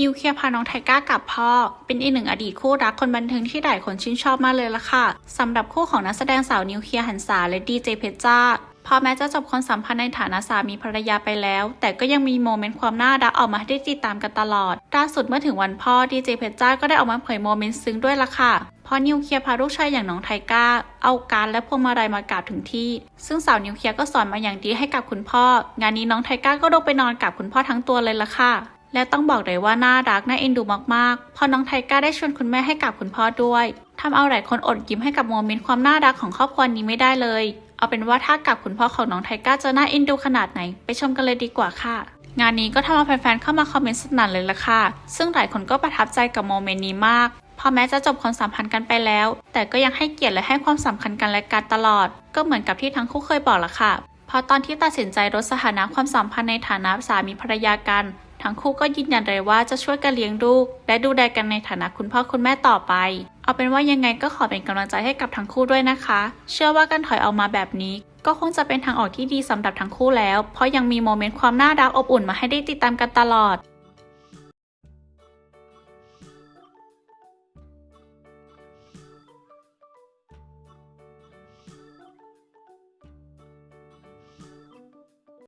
นิวเคลียร์พาน้องไทก้ากับพ่อ เป็นอีกหนึ่งอดีตคู่รักคนบันเทิงที่หลายคนชื่นชอบมากเลยล่ะค่ะสำหรับคู่ของนักแสดงสาวนิวเคลียร์หันษาและดีเจเพชรจ้าพอแม้จะจบความสัมพันธ์ในฐานะสามีภรรยาไปแล้ว แต่ก็ยังมีโมเมนต์ความน่ารักออกมาให้ได้ติดตามกันตลอดล่าสุดเมื่อถึงวันพ่อดีเจเพชรจ้าก็ได้ออกมาเผยโมเมนต์ซึ้งด้วยล่ะค่ะเพราะนิวเคลียร์พาลูกชายอย่างน้องไทก้า เอาการและพวงมาลัยมากราบถึงที่ ซึ่งสาวนิวเคลียร์ก็สอนมาอย่างดีให้กับคุณพ่อ งานนี้น้องไทก้าก็ลงไปนอนกับคุณพ่อทั้งตัวเลยล่ะค่ะ และต้องบอกเลยว่าน่ารักน่าเอ็นดูมากๆ พอน้องไทก้าได้ชวนคุณแม่ให้กับคุณพ่อด้วยทำเอาหลายคนอดยิ้มให้กับโมเมนต์ความน่ารักของครอบครัวนี้ไม่ได้เลย เอาเป็นว่าถ้ากับคุณพ่อของน้องไทก้าจะน่าเอ็นดูขนาดไหน ไปชมกันเลยดีกว่าค่ะงานนี้ก็ทำเอาแฟนๆ เข้ามาคอมเมนต์สนั่นเลยล่ะค่ะ ซึ่งหลายคนก็ประทับใจกับโมเมนต์นี้มาก พอแม้จะจบความสัมพันธ์กันไปแล้ว แต่ก็ยังให้เกียรติและให้ความสำคัญกันและกันตลอด ก็เหมือนกับที่ทั้งคู่เคยบอกละค่ะพราะตอนที่ตัดสินใจลดสถานะความสัมพันธ์ในฐานะสามีภรรยากัน ทั้งคู่ก็ยืนยันเลยว่าจะช่วยกันเลี้ยงลูก และดูแลกันในฐานะคุณพ่อคุณแม่ต่อไป เอาเป็นว่ายังไงก็ขอเป็นกำลังใจให้กับทั้งคู่ด้วยนะคะ เชื่อว่าการถอยออกมาแบบนี้ ก็คงจะเป็นทางออกที่ดีสำหรับทั้งคู่แล้ว เพราะยังมีโมเมนต์ความน่ารักอบอุ่นมาให้ได้ติดตามกันตลอด